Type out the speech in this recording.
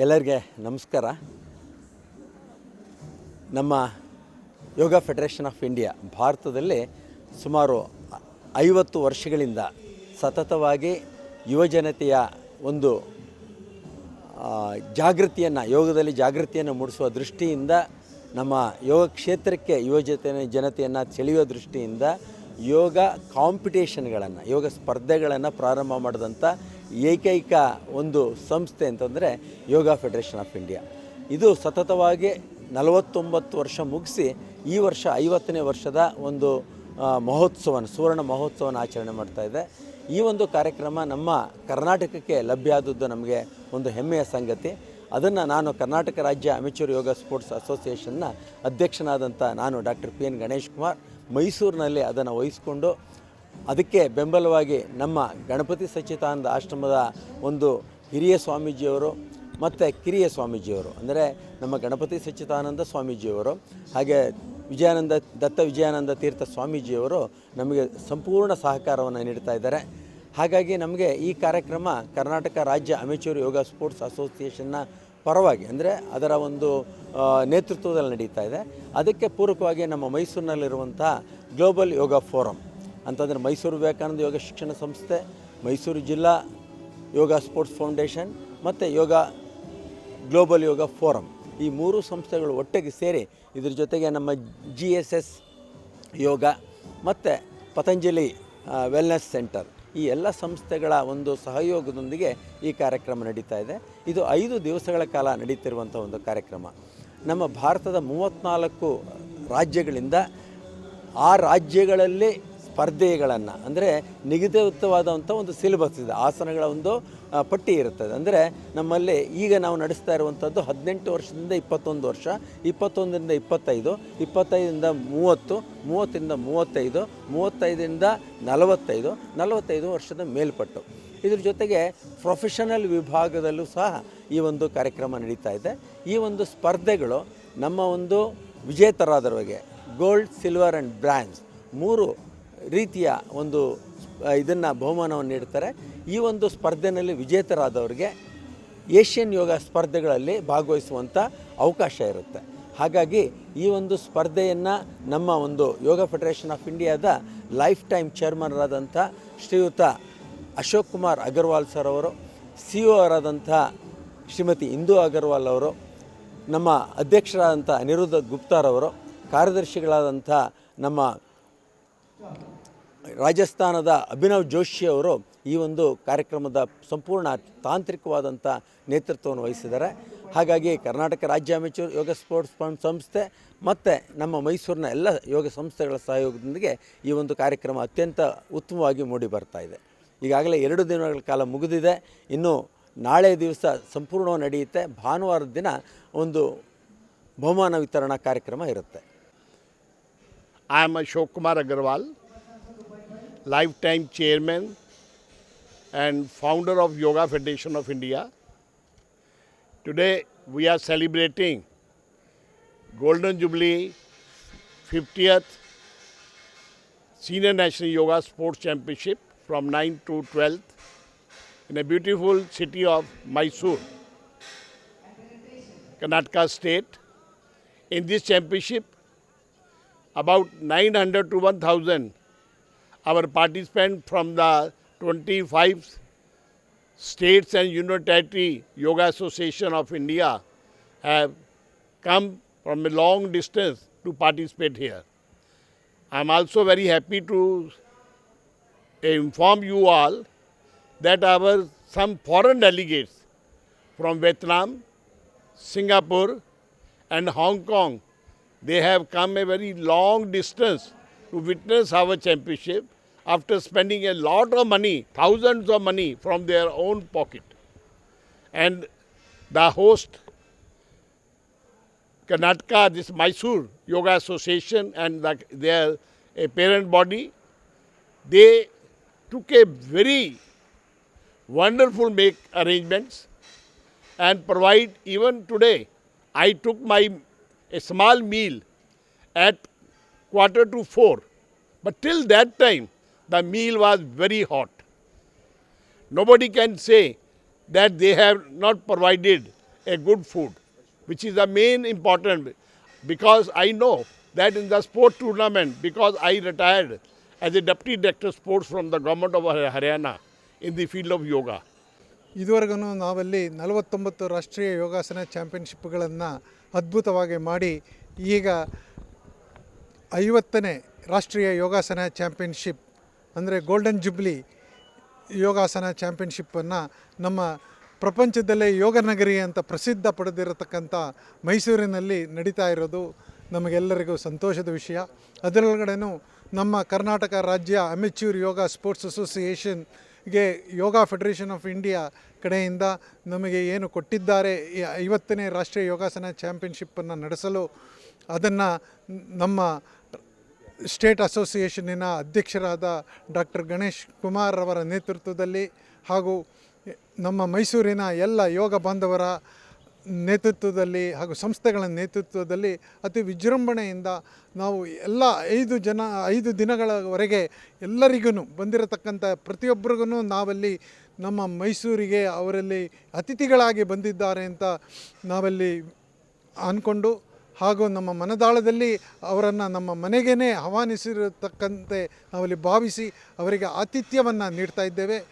ಎಲ್ಲರಿಗೆ ನಮಸ್ಕಾರ. ನಮ್ಮ ಯೋಗ ಫೆಡರೇಷನ್ ಆಫ್ ಇಂಡಿಯಾ ಭಾರತದಲ್ಲಿ ಸುಮಾರು ಐವತ್ತು ವರ್ಷಗಳಿಂದ ಸತತವಾಗಿ ಯುವಜನತೆಯ ಒಂದು ಜಾಗೃತಿಯನ್ನು, ಯೋಗದಲ್ಲಿ ಜಾಗೃತಿಯನ್ನು ಮೂಡಿಸುವ ದೃಷ್ಟಿಯಿಂದ, ನಮ್ಮ ಯೋಗ ಕ್ಷೇತ್ರಕ್ಕೆ ಯುವಜತೆ ಜನತೆಯನ್ನು ಸೆಳೆಯುವ ದೃಷ್ಟಿಯಿಂದ ಯೋಗ ಕಾಂಪಿಟೇಷನ್ಗಳನ್ನು, ಯೋಗ ಸ್ಪರ್ಧೆಗಳನ್ನು ಪ್ರಾರಂಭ ಮಾಡಿದಂಥ ಏಕೈಕ ಒಂದು ಸಂಸ್ಥೆ ಅಂತಂದರೆ ಯೋಗ ಫೆಡರೇಷನ್ ಆಫ್ ಇಂಡಿಯಾ. ಇದು ಸತತವಾಗಿ ನಲವತ್ತೊಂಬತ್ತು ವರ್ಷ ಮುಗಿಸಿ ಈ ವರ್ಷ ಐವತ್ತನೇ ವರ್ಷದ ಒಂದು ಮಹೋತ್ಸವನ, ಸುವರ್ಣ ಮಹೋತ್ಸವನ ಆಚರಣೆ ಮಾಡ್ತಾ ಇದೆ. ಈ ಒಂದು ಕಾರ್ಯಕ್ರಮ ನಮ್ಮ ಕರ್ನಾಟಕಕ್ಕೆ ಲಭ್ಯ ಆದದ್ದು ನಮಗೆ ಒಂದು ಹೆಮ್ಮೆಯ ಸಂಗತಿ. ಅದನ್ನು ನಾನು ಕರ್ನಾಟಕ ರಾಜ್ಯ ಅಮೆಚೂರ್ ಯೋಗ ಸ್ಪೋರ್ಟ್ಸ್ ಅಸೋಸಿಯೇಷನ್ನ ಅಧ್ಯಕ್ಷನಾದಂಥ ನಾನು doctor P N Ganesh Kumar ಮೈಸೂರಿನಲ್ಲಿ ಅದನ್ನು ವಹಿಸ್ಕೊಂಡು ಅದಕ್ಕೆ ಬೆಂಬಲವಾಗಿ ನಮ್ಮ ಗಣಪತಿ ಸಚ್ಚಿತಾನಂದ ಆಶ್ರಮದ ಒಂದು ಹಿರಿಯ ಸ್ವಾಮೀಜಿಯವರು ಮತ್ತು ಕಿರಿಯ ಸ್ವಾಮೀಜಿಯವರು, ಅಂದರೆ ನಮ್ಮ ಗಣಪತಿ ಸಚ್ಚಿತಾನಂದ ಸ್ವಾಮೀಜಿಯವರು, ಹಾಗೆ ವಿಜಯಾನಂದ, ದತ್ತ ವಿಜಯಾನಂದ ತೀರ್ಥ ಸ್ವಾಮೀಜಿಯವರು ನಮಗೆ ಸಂಪೂರ್ಣ ಸಹಕಾರವನ್ನು ನೀಡ್ತಾ ಇದ್ದಾರೆ. ಹಾಗಾಗಿ ನಮಗೆ ಈ ಕಾರ್ಯಕ್ರಮ ಕರ್ನಾಟಕ ರಾಜ್ಯ ಅಮೆಚೂರ್ ಯೋಗ ಸ್ಪೋರ್ಟ್ಸ್ ಅಸೋಸಿಯೇಷನ್ನ ಪರವಾಗಿ, ಅಂದರೆ ಅದರ ಒಂದು ನೇತೃತ್ವದಲ್ಲಿ ನಡೀತಾ ಇದೆ. ಅದಕ್ಕೆ ಪೂರಕವಾಗಿ ನಮ್ಮ ಮೈಸೂರಿನಲ್ಲಿರುವಂಥ ಗ್ಲೋಬಲ್ ಯೋಗ ಫೋರಮ್ ಅಂತಂದರೆ ಮೈಸೂರು ವಿವೇಕಾನಂದ ಯೋಗ ಶಿಕ್ಷಣ ಸಂಸ್ಥೆ, ಮೈಸೂರು ಜಿಲ್ಲಾ ಯೋಗ ಸ್ಪೋರ್ಟ್ಸ್ ಫೌಂಡೇಶನ್ ಮತ್ತು ಯೋಗ ಗ್ಲೋಬಲ್ ಯೋಗ ಫೋರಮ್ ಈ ಮೂರು ಸಂಸ್ಥೆಗಳು ಒಟ್ಟಿಗೆ ಸೇರಿ ಇದ್ರ ಜೊತೆಗೆ ನಮ್ಮ ಜಿ ಎಸ್ ಎಸ್ ಯೋಗ ಮತ್ತು ಪತಂಜಲಿ ವೆಲ್ನೆಸ್ ಸೆಂಟರ್ ಈ ಎಲ್ಲ ಸಂಸ್ಥೆಗಳ ಒಂದು ಸಹಯೋಗದೊಂದಿಗೆ ಈ ಕಾರ್ಯಕ್ರಮ ನಡೀತಾ ಇದೆ. ಇದು ಐದು ದಿವಸಗಳ ಕಾಲ ನಡೀತಿರುವಂಥ ಒಂದು ಕಾರ್ಯಕ್ರಮ. ನಮ್ಮ ಭಾರತದ ಮೂವತ್ತ್ನಾಲ್ಕು ರಾಜ್ಯಗಳಿಂದ ಆ ರಾಜ್ಯಗಳಲ್ಲಿ ಸ್ಪರ್ಧೆಗಳನ್ನು, ಅಂದರೆ ನಿಗದಿತವಾದಂಥ ಒಂದು ಸಿಲೆಬಸ್ ಇದೆ, ಆಸನಗಳ ಒಂದು ಪಟ್ಟಿ ಇರುತ್ತದೆ. ಅಂದರೆ ನಮ್ಮಲ್ಲಿ ಈಗ ನಾವು ನಡೆಸ್ತಾ ಇರುವಂಥದ್ದು ಹದಿನೆಂಟು ವರ್ಷದಿಂದ ಇಪ್ಪತ್ತೊಂದು ವರ್ಷ, ಇಪ್ಪತ್ತೊಂದರಿಂದ ಇಪ್ಪತ್ತೈದು, ಇಪ್ಪತ್ತೈದರಿಂದ ಮೂವತ್ತು, ಮೂವತ್ತರಿಂದ ಮೂವತ್ತೈದು, ಮೂವತ್ತೈದರಿಂದ ನಲವತ್ತೈದು ನಲವತ್ತೈದು ವರ್ಷದ ಮೇಲ್ಪಟ್ಟು. ಇದ್ರ ಜೊತೆಗೆ ಪ್ರೊಫೆಷನಲ್ ವಿಭಾಗದಲ್ಲೂ ಸಹ ಈ ಒಂದು ಕಾರ್ಯಕ್ರಮ ನಡೀತಾ ಇದೆ. ಈ ಒಂದು ಸ್ಪರ್ಧೆಗಳು ನಮ್ಮ ಒಂದು ವಿಜೇತರಾದರವರಿಗೆ ಗೋಲ್ಡ್ ಸಿಲ್ವರ್ ಆ್ಯಂಡ್ ಬ್ರ್ಯಾಂಡ್ಸ್ ಮೂರು ರೀತಿಯ ಒಂದು ಇದನ್ನು ಬಹುಮಾನವನ್ನು ನೀಡ್ತಾರೆ ಈ ಒಂದು ಸ್ಪರ್ಧೆಯಲ್ಲಿ ವಿಜೇತರಾದವರಿಗೆ ಏಷ್ಯನ್ ಯೋಗ ಸ್ಪರ್ಧೆಗಳಲ್ಲಿ ಭಾಗವಹಿಸುವಂಥ ಅವಕಾಶ ಇರುತ್ತೆ. ಹಾಗಾಗಿ ಈ ಒಂದು ಸ್ಪರ್ಧೆಯನ್ನು ನಮ್ಮ ಒಂದು ಯೋಗ ಫೆಡರೇಷನ್ ಆಫ್ ಇಂಡಿಯಾದ ಲೈಫ್ ಟೈಮ್ ಚೇರ್ಮನ್ರಾದಂಥ ಶ್ರೀಯುತ ಅಶೋಕ್ ಕುಮಾರ್ ಅಗರ್ವಾಲ್ ಸರ್ ಅವರು, ಸಿ ಒ ಅವರಾದಂಥ ಶ್ರೀಮತಿ ಇಂದು ಅಗರ್ವಾಲ್ ಅವರು, ನಮ್ಮ ಅಧ್ಯಕ್ಷರಾದಂಥ ಅನಿರುದ್ಧ ಗುಪ್ತಾರವರು ಕಾರ್ಯದರ್ಶಿಗಳಾದಂಥ ನಮ್ಮ ರಾಜಸ್ಥಾನದ ಅಭಿನವ್ ಜೋಶಿ ಅವರು ಈ ಒಂದು ಕಾರ್ಯಕ್ರಮದ ಸಂಪೂರ್ಣ ತಾಂತ್ರಿಕವಾದಂಥ ನೇತೃತ್ವವನ್ನು ವಹಿಸಿದ್ದಾರೆ. ಹಾಗಾಗಿ ಕರ್ನಾಟಕ ರಾಜ್ಯ ಅಮೆಚೂರ್ ಯೋಗ ಸ್ಪೋರ್ಟ್ಸ್ ಫಂಡ್ ಸಂಸ್ಥೆ ಮತ್ತು ನಮ್ಮ ಮೈಸೂರಿನ ಎಲ್ಲ ಯೋಗ ಸಂಸ್ಥೆಗಳ ಸಹಯೋಗದೊಂದಿಗೆ ಈ ಒಂದು ಕಾರ್ಯಕ್ರಮ ಅತ್ಯಂತ ಉತ್ತಮವಾಗಿ ಮೂಡಿ ಬರ್ತಾ ಇದೆ. ಈಗಾಗಲೇ ಎರಡು ದಿನಗಳ ಕಾಲ ಮುಗಿದಿದೆ. ಇನ್ನು ನಾಳೆ ದಿವಸ ಸಂಪೂರ್ಣವಾಗಿ ನಡೆಯುತ್ತೆ. ಭಾನುವಾರದ ದಿನ ಒಂದು ಬಹುಮಾನ ವಿತರಣಾ ಕಾರ್ಯಕ್ರಮ ಇರುತ್ತೆ. I am Ashok Kumar Agarwal, lifetime chairman and founder of Yoga Federation of India. Today we are celebrating Golden Jubilee 50th Senior National Yoga Sports Championship from 9th to 12th in a beautiful city of Mysore, Karnataka state. In this championship, about 900 to 1000 our participants from the 25 states and union territory yoga association of india have come from a long distance to participate here. I am also very happy to inform you all that our some foreign delegates from vietnam singapore and hong kong they have come a very long distance to witness our championship after spending a lot of money, thousands of money from their own pocket. And the host, Karnataka, this Mysore Yoga Association and the, their a parent body, they took a very wonderful make arrangements and provide even today. I took my a small meal at quarter to four, but till that time the meal was very hot. Nobody can say that they have not provided a good food, which is the main important because I know that in the sport tournament, because I retired as a deputy director of sports from the government of Haryana in the field of yoga. ಇದುವರೆಗೂ ನಾವಲ್ಲಿ ನಲವತ್ತೊಂಬತ್ತು ರಾಷ್ಟ್ರೀಯ ಯೋಗಾಸನ ಚಾಂಪಿಯನ್ಶಿಪ್ಗಳನ್ನು ಅದ್ಭುತವಾಗಿ ಮಾಡಿ ಈಗ ಐವತ್ತನೇ ರಾಷ್ಟ್ರೀಯ ಯೋಗಾಸನ ಚಾಂಪಿಯನ್ಶಿಪ್ ಅಂದರೆ ಗೋಲ್ಡನ್ ಜುಬ್ಲಿ ಯೋಗಾಸನ ಚಾಂಪಿಯನ್ಶಿಪ್ಪನ್ನು ನಮ್ಮ ಪ್ರಪಂಚದಲ್ಲೇ ಯೋಗ ನಗರಿ ಅಂತ ಪ್ರಸಿದ್ಧ ಪಡೆದಿರತಕ್ಕಂಥ ಮೈಸೂರಿನಲ್ಲಿ ನಡೀತಾ ಇರೋದು ನಮಗೆಲ್ಲರಿಗೂ ಸಂತೋಷದ ವಿಷಯ. ಅದರೊಳಗಡೆನೂ ನಮ್ಮ ಕರ್ನಾಟಕ ರಾಜ್ಯ ಅಮೆಚ್ಯೂರ್ ಯೋಗ ಸ್ಪೋರ್ಟ್ಸ್ ಅಸೋಸಿಯೇಷನ್ಗೆ ಯೋಗ ಫೆಡರೇಷನ್ ಆಫ್ ಇಂಡಿಯಾ ಕಡೆಯಿಂದ ನಮಗೆ ಏನು ಕೊಟ್ಟಿದ್ದಾರೆ, ಐವತ್ತನೇ ರಾಷ್ಟ್ರೀಯ ಯೋಗಾಸನ ಚಾಂಪಿಯನ್ಶಿಪ್ಪನ್ನು ನಡೆಸಲು ಅದನ್ನು ನಮ್ಮ ಸ್ಟೇಟ್ ಅಸೋಸಿಯೇಷನಿನ ಅಧ್ಯಕ್ಷರಾದ ಡಾಕ್ಟರ್ ಗಣೇಶ್ ಕುಮಾರ್ ಅವರ ನೇತೃತ್ವದಲ್ಲಿ ಹಾಗೂ ನಮ್ಮ ಮೈಸೂರಿನ ಎಲ್ಲ ಯೋಗ ಬಾಂಧವರ ನೇತೃತ್ವದಲ್ಲಿ ಹಾಗೂ ಸಂಸ್ಥೆಗಳ ನೇತೃತ್ವದಲ್ಲಿ ಅತಿ ವಿಜೃಂಭಣೆಯಿಂದ ನಾವು ಎಲ್ಲ ಐದು ಜನ, ಐದು ದಿನಗಳವರೆಗೆ ಎಲ್ಲರಿಗೂ ಬಂದಿರತಕ್ಕಂಥ ಪ್ರತಿಯೊಬ್ಬರಿಗೂ ನಾವಲ್ಲಿ ನಮ್ಮ ಮೈಸೂರಿಗೆ ಅವರಲ್ಲಿ ಅತಿಥಿಗಳಾಗಿ ಬಂದಿದ್ದಾರೆ ಅಂತ ನಾವಲ್ಲಿ ಅಂದ್ಕೊಂಡು ಹಾಗೂ ನಮ್ಮ ಮನದಾಳದಲ್ಲಿ ಅವರನ್ನು ನಮ್ಮ ಮನೆಗೇ ಆಹ್ವಾನಿಸಿರತಕ್ಕಂತೆ ನಾವಲ್ಲಿ ಭಾವಿಸಿ ಅವರಿಗೆ ಆತಿಥ್ಯವನ್ನು ನೀಡ್ತಾ ಇದ್ದೇವೆ.